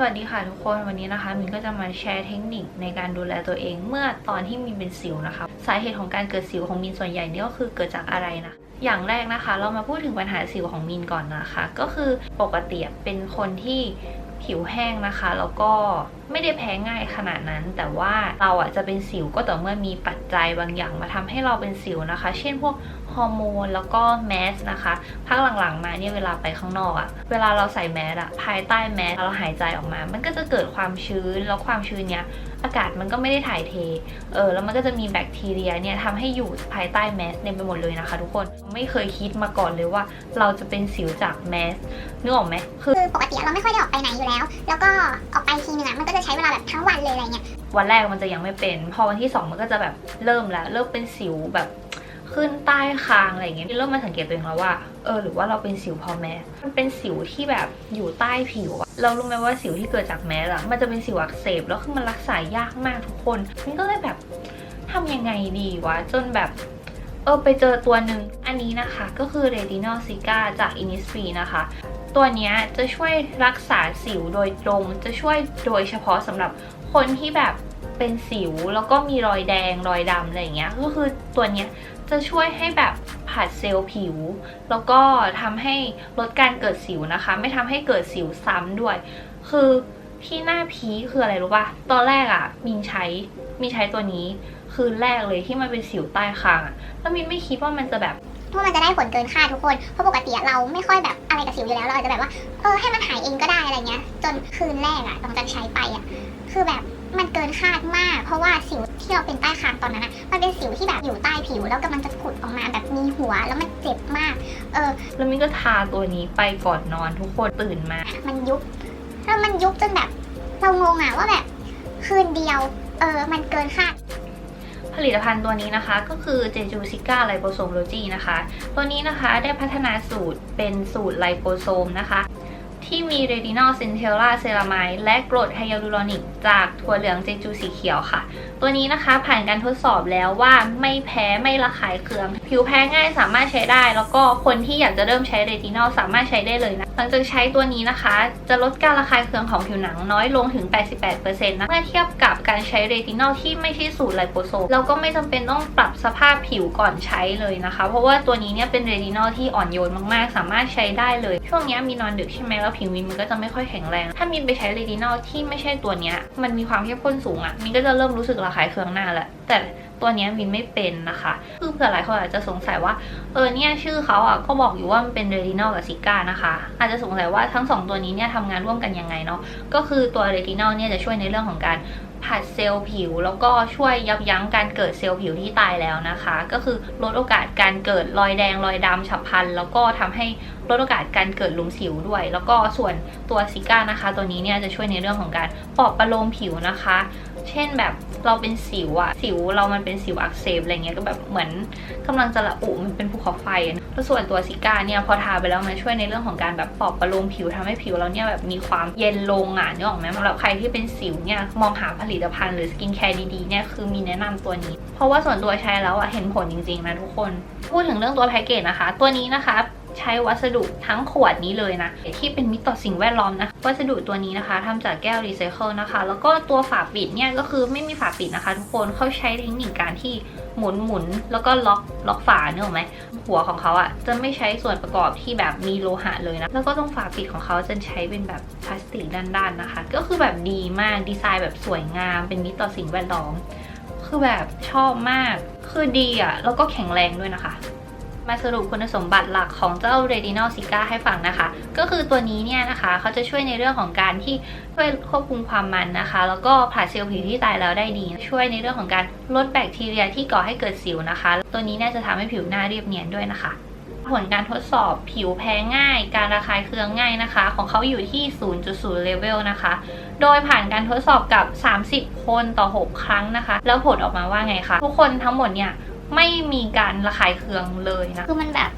สวัสดีค่ะทุกคนวันนี้นะคะมินก็จะมาแชร์เทคนิคในการดูแลตัวเอง เมื่อตอนที่มินเป็นสิวนะคะ สาเหตุของการเกิดสิวของมินส่วนใหญ่นี่ก็คือเกิดจากอะไรนะอย่างแรกนะคะ เรามาพูดถึงปัญหาสิวของมินก่อนนะคะ ก็คือปกติเป็นคนที่ ผิวแห้งนะคะ แล้วก็ไม่ได้แพ้ง่ายขนาดนั้น แต่ว่าเราอะจะเป็นสิวก็ต่อเมื่อมีปัจจัยบางอย่างมาทำให้เราเป็นสิวนะคะ เช่นพวกฮอร์โมนแล้วก็แมสนะคะพักหลังๆมาเนี่ยเวลาไปข้างนอกอะเวลาเราใส่แมสอะภายใต้แมสเราหายใจออกมา มันก็จะเกิดความชื้นแล้วความชื้นเนี้ยอากาศมันก็ไม่ได้ถ่ายเท เออ แล้วมันก็จะมีแบคทีเรียเนี่ยทำให้อยู่ภายใต้แมสเต็มไปหมดเลยนะคะทุกคน ไม่เคยคิดมาก่อนเลยว่าเราจะเป็นสิวจากแมสนึกออกไหมคือ คือปกติเราไม่ค่อยได้ออกไปไหนอยู่แล้ว แล้วก็ออกไปทีนึงอะมันก็จะใช้เวลาแบบทั้งวันเลยอะไรเงี้ยวันแรกมันจะยังไม่เป็น พอวันที่สองมันก็จะแบบเริ่มแล้วเริ่มเป็นสิวแบบขึ้นใต้คางอะไรเงี้ยเริ่มมาสังเกตตัวเองแล้วว่าเออหรือว่าเราเป็นสิวพอแมสมันเป็นสิวที่แบบอยู่ใต้ผิวอะเรารู้ไหมว่าสิวที่เกิดจากแมสอะมันจะเป็นสิวอักเสบแล้วคือมันรักษายากมากทุกคนมันก็เลยแบบทำยังไงดีวะจนแบบเออไปเจอตัวหนึ่งอันนี้นะคะก็คือ Retinol Cica จาก Innisfree นะคะ ตัวนี้จะช่วยรักษาสิวโดยตรง จะช่วยโดยเฉพาะสำหรับคนที่แบบเป็นสิวแล้วก็มีรอยแดงรอยดำอะไรอย่างเงี้ย ก็คือตัวเนี้ยจะช่วยให้แบบผัดเซลล์ผิว แล้วก็ทำให้ลดการเกิดสิวนะคะ ไม่ทำให้เกิดสิวซ้ำด้วย คือที่หน้าพีคืออะไรรู้ป่ะ ตอนแรกอะ่ะ มินใช้มินใช้ตัวนี้ คืนแรกเลยที่มันเป็นสิวใต้คางอะแล้วมินไม่คิดว่ามันจะแบบ ว่ามันจะได้ผลเกินคาดทุกคน เพราะปกติอะเราไม่ค่อยแบบอะไรกับสิวอยู่แล้ว เราอาจจะแบบว่าเออให้มันหายเองก็ได้อะไรเงี้ย จนคืนแรกอะหลังจากใช้ไปอะคือแบบมันเกินคาดมาก เพราะว่าสิวที่เราเป็นใต้คางตอนนั้นอะมันเป็นสิวที่แบบอยู่ใต้ผิวแล้วกำลังจะผุดออกมาแบบมีหัวแล้วมันเจ็บมาก เออ แล้วมินก็ทาตัวนี้ไปก่อนนอนทุกคนตื่นมา มันยุบแล้วมันยุบจนแบบ เรางงอะว่าแบบคืนเดียว เออ มันเกินคาด ผลิตภัณฑ์ตัวนี้นะคะ ก็คือเจจูซิก้าไลโปโซมโลจีนะคะ ตัวนี้นะคะได้พัฒนาสูตรเป็นสูตรไลโปโซมนะคะ ที่มีเรตินอลเซนเทลลาเซรามายและกรดไฮยาลูรอนิก จากถั่วเหลืองเจจูสีเขียวค่ะ ตัวนี้นะคะผ่านการทดสอบแล้วว่าไม่แพ้ไม่ระคายเคือง ผิวแพ้ง่ายสามารถใช้ได้ แล้วก็คนที่อยากจะเริ่มใช้เรตินอลสามารถใช้ได้เลยนะ หลังจากใช้ตัวนี้นะคะ จะลดการระคายเคืองของผิวหนังน้อยลงถึง 88%นะเมื่อเทียบกับการใช้เรตินอลที่ไม่ใช่สูตรไลโปโซมเราก็ไม่จำเป็นต้องปรับสภาพผิวก่อนใช้เลยนะคะ เพราะว่าตัวนี้เนี่ยเป็นเรตินอลที่อ่อนโยนมากๆ สามารถใช้ได้เลย ช่วงนี้มีนอนดึกใช่ไหมแล้วผิวมินมันก็จะไม่ค่อยแข็งแรง ถ้ามินไปใช้เรตินอลที่ไม่ใช่ตัวนี้มันมีความเข้มข้นสูงอะ่ะมินก็จะเริ่มรู้สึกระคายเคืองหน้าแหล้วแต่ตัวนี้มินไม่เป็นนะคะ คือเผื่อหลายคนอาจจะสงสัยว่า เออเนี่ยชื่อเขาอะก็บอกอยู่ว่ามันเป็นเรตินอลกับซิก้านะคะ อาจจะสงสัยว่าทั้งสองตัวนี้เนี่ยทำงานร่วมกันยังไงเนาะ ก็คือตัวเรตินอลเนี่ยจะช่วยในเรื่องของการผัดเซลล์ผิว แล้วก็ช่วยยับยั้งการเกิดเซลล์ผิวที่ตายแล้วนะคะ ก็คือลดโอกาสการเกิดรอยแดงรอยดำฉับพลัน แล้วก็ทำให้ลดโอกาสการเกิดหลุมสิวด้วย แล้วก็ส่วนตัวซิก้านะคะ ตัวนี้เนี่ยจะช่วยในเรื่องของการปลอบประโลมผิวนะคะ เช่นแบบ เราเป็นสิวอะสิวเรามันเป็นสิวอักเสบอะไรเงี้ยก็แบบเหมือนกำลังจะระอุมันเป็นภูเขาไฟแล้วส่วนตัวซิก้าเนี่ยพอทาไปแล้วมันช่วยในเรื่องของการแบบปลอบประโลมผิวทำให้ผิวเราเนี่ยแบบมีความเย็นลงอะนึกออกไหมสำหรับใครที่เป็นสิวเนี่ยมองหาผลิตภัณฑ์หรือสกินแคร์ดีๆเนี่ยคือมีแนะนำตัวนี้ เพราะว่าส่วนตัวใช้แล้วอะเห็นผลจริงๆนะทุกคน พูดถึงเรื่องตัวแพ็กเกจนะคะ ตัวนี้นะคะ ใช้วัสดุทั้งขวดนี้เลยนะ ที่เป็นมิตรต่อสิ่งแวดล้อมนะ วัสดุตัวนี้นะคะทำจากแก้วรีไซเคิลนะคะ แล้วก็ตัวฝาปิดเนี่ยก็คือไม่มีฝาปิดนะคะทุกคนเขาใช้เทคนิคการที่หมุนหมุนแล้วก็ล็อกล็อกฝาเนอะไหมหัวของเขาอะ่ะจะไม่ใช้ส่วนประกอบที่แบบมีโลหะเลยนะ แล้วก็ตรงฝาปิดของเขาจะใช้เป็นแบบพลาสติกด้านๆนะคะ ก็คือแบบดีมากดีไซน์แบบสวยงาม เป็นมิตรต่อสิ่งแวดล้อม คือแบบชอบมากคือดีอะ่ะแล้วก็แข็งแรงด้วยนะคะ มาสรุปคุณสมบัติหลักของเจ้า Retinol Cica ให้ฟังนะคะ ก็คือตัวนี้เนี่ยนะคะเขาจะช่วยในเรื่องของการที่ช่วยควบคุมความมันนะคะ แล้วก็ผ่าเซลล์ผิวที่ตายแล้วได้ดี ช่วยในเรื่องของการลดแบคทีเรียที่ก่อให้เกิดสิวนะคะ ตัวนี้เนี่ยจะทำให้ผิวหน้าเรียบเนียนด้วยนะคะ ผลการทดสอบผิวแพ้ง่าย การระคายเคืองง่ายนะคะ ของเขาอยู่ที่ 0.0 เลเวลนะคะ โดยผ่านการทดสอบกับ 30 คนต่อ 6 ครั้งนะคะ แล้วผลออกมาว่าไงคะทุกคนทั้งหมดเนี่ย ไม่มีการระคายเคืองเลยนะ คือมันแบบ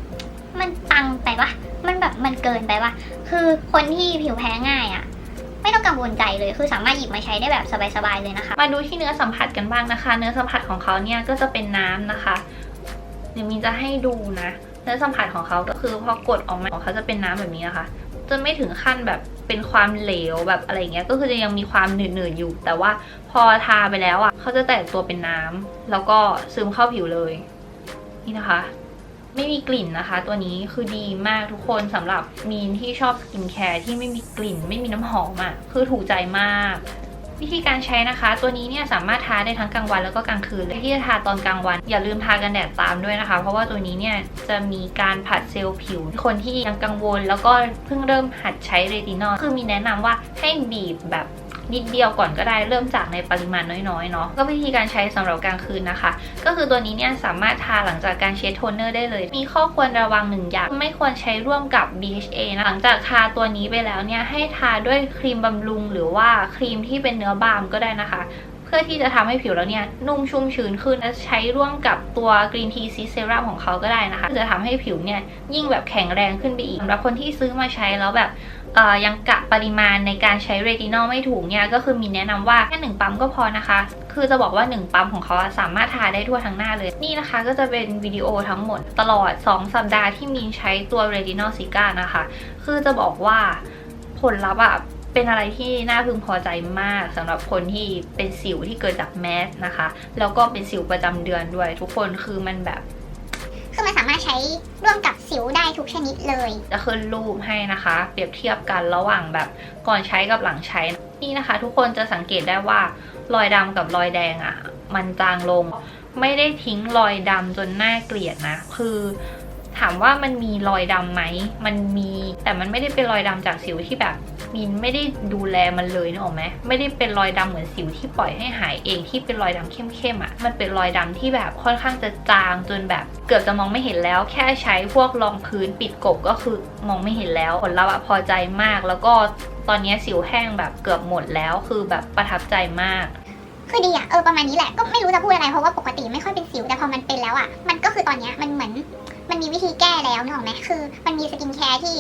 มันตังไปปะมันแบบมันเกินไปปะคือคนที่ผิวแพ้ง่ายอะไม่ต้องกังวลใจเลย คือสามารถหยิบมาใช้ได้แบบสบายๆเลยนะคะ มาดูที่เนื้อสัมผัสกันบ้างนะคะ เนื้อสัมผัสของเขาเนี่ยก็จะเป็นน้ำนะคะ เดี๋ยวมีจะให้ดูนะ เนื้อสัมผัสของเขาก็คือพอกดออกมาของเขาจะเป็นน้ำแบบนี้นะคะ จะไม่ถึงขั้นแบบ เป็นความเหลวแบบอะไรเงี้ยก็คือจะยังมีความหนืดๆอยู่ แต่ว่าพอทาไปแล้วอะเขาจะแตกตัวเป็นน้ำแล้วก็ซึมเข้าผิวเลย นี่นะคะ ไม่มีกลิ่นนะคะ ตัวนี้คือดีมากทุกคนสำหรับมีนที่ชอบสกินแคร์ที่ไม่มีกลิ่น ไม่มีน้ำหอมอะคือถูกใจมาก วิธีการใช้นะคะ ตัวนี้เนี่ยสามารถทาได้ทั้งกลางวันแล้วก็กลางคืนเลยที่จะทาตอนกลางวัน อย่าลืมทากันแดดตามด้วยนะคะ เพราะว่าตัวนี้เนี่ยจะมีการผัดเซลล์ผิว คนที่ยังกังวล แล้วก็เพิ่งเริ่มหัดใช้เรตินอลคือมีแนะนำว่าให้บีบแบบ นิดเดียวก่อนก็ได้เริ่มจากในปริมาณน้อยๆเนาะก็วิธีการใช้สำหรับกลางคืนนะคะ ก็คือตัวนี้เนี่ยสามารถทาหลังจากการเช็ดโทนเนอร์ได้เลย มีข้อควรระวังหนึ่งอย่างไม่ควรใช้ร่วมกับ BHA นะหลังจากทาตัวนี้ไปแล้วเนี่ยให้ทาด้วยครีมบำรุง หรือว่าครีมที่เป็นเนื้อบามก็ได้นะคะเพื่อที่จะทำให้ผิวเราเนี่ยนุ่มชุ่มชื้นขึ้นและใช้ร่วมกับตัว Green Tea Seed Serum ของเขาก็ได้นะคะ จะทำให้ผิวเนี่ยยิ่งแบบแข็งแรงขึ้นไปอีกสำหรับคนที่ซื้อมาใช้แล้วแบบ ยังกะปริมาณในการใช้เรตินอลไม่ถูกเนี่ยก็คือมีแนะนำว่าแค่หนึ่งปั๊มก็พอนะคะ คือจะบอกว่า 1 ปั๊มของเขาสามารถทาได้ทั่วทั้งหน้าเลย นี่นะคะก็จะเป็นวิดีโอทั้งหมดตลอด 2 สัปดาห์ที่มีนใช้ตัวเรตินอลซิก้านะคะ คือจะบอกว่าผลลัพธ์อะเป็นอะไรที่น่าพึงพอใจมากสำหรับคนที่เป็นสิวที่เกิดจากแมสนะคะ แล้วก็เป็นสิวประจำเดือนด้วย ทุกคนคือมันแบบ ช้ร่วมกับสิวได้ทุกชนิดเลย จะขึ้นรูปให้นะคะ เปรียบเทียบกันระหว่างแบบก่อนใช้กับหลังใช้นี่นะคะ ทุกคนจะสังเกตได้ว่ารอยดำกับรอยแดงอะ่ะ มันจางลง ไม่ได้ทิ้งรอยดำจนน่าเกลียดนะ คือถามว่ามันมีรอยดำไหม มันมี แต่มันไม่ได้เป็นรอยดำจากสิวที่แบบ มินไม่ได้ดูแลมันเลยนึกออกไหมไม่ได้เป็นรอยดำเหมือนสิวที่ปล่อยให้หายเองที่เป็นรอยดำเข้มๆอะ่ะมันเป็นรอยดำที่แบบค่อนข้างจะจางจนแบบ เกือบจะมองไม่เห็นแล้ว แค่ใช้พวกรองพื้นปิดกบก็คือมองไม่เห็นแล้วผลลัพธ์อะพอใจมาก แล้วก็ตอนนี้สิวแห้งแบบเกือบหมดแล้ว คือแบบประทับใจมากคือดีอะเออประมาณนี้แหละก็ไม่รู้จะพูดอะไรเพราะว่าปกติไม่ค่อยเป็นสิวแต่พอมันเป็นแล้วอะมันก็คือตอนเนี้ยมันเหมือนมันมีวิธีแก้แล้วนึกออกไหมคือ มันมีสกินแคร์ที่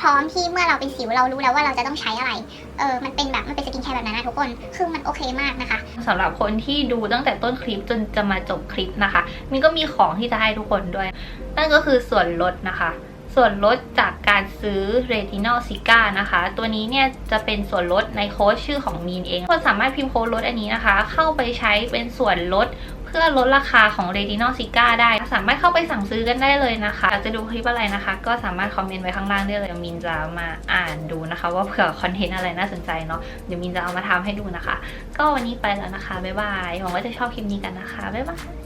พร้อมที่เมื่อเราเป็นสิวเรารู้แล้วว่าเราจะต้องใช้อะไร เออ มันเป็นแบบมันเป็นสกินแคร์แบบนั้นนะทุกคน คือมันโอเคมากนะคะสำหรับคนที่ดูตั้งแต่ต้นคลิปจนจะมาจบคลิปนะคะมินก็มีของที่จะให้ทุกคนด้วย นั่นก็คือส่วนลดนะคะส่วนลดจากการซื้อ Retinol s i c a นะคะ ตัวนี้เนี่ยจะเป็นส่วนลดในโค้ดชื่อของมีนเองคนสามารถพิมพ์โค้ดลดอันนี้นะคะ เข้าไปใช้เป็นส่วนลด พื่อลดราคาของ Retinol s i c a ได้ สามารถเข้าไปสั่งซื้อกันได้เลยนะคะจะดูคลิปอะไรนะคะ ก็สามารถคอมเมนต์ไว้ข้างล่างได้เลยมินจะมาอ่านดูนะคะ ว่าเผื่อคอนเทนต์อะไรน่าสนใจเนาะเดี๋ยวมินจะเอามาทำให้ดูนะคะ ก็วันนี้ไปแล้วนะคะบ๊ายบายหวังว่าจะชอบคลิปนี้กันนะคะบ๊ายบาย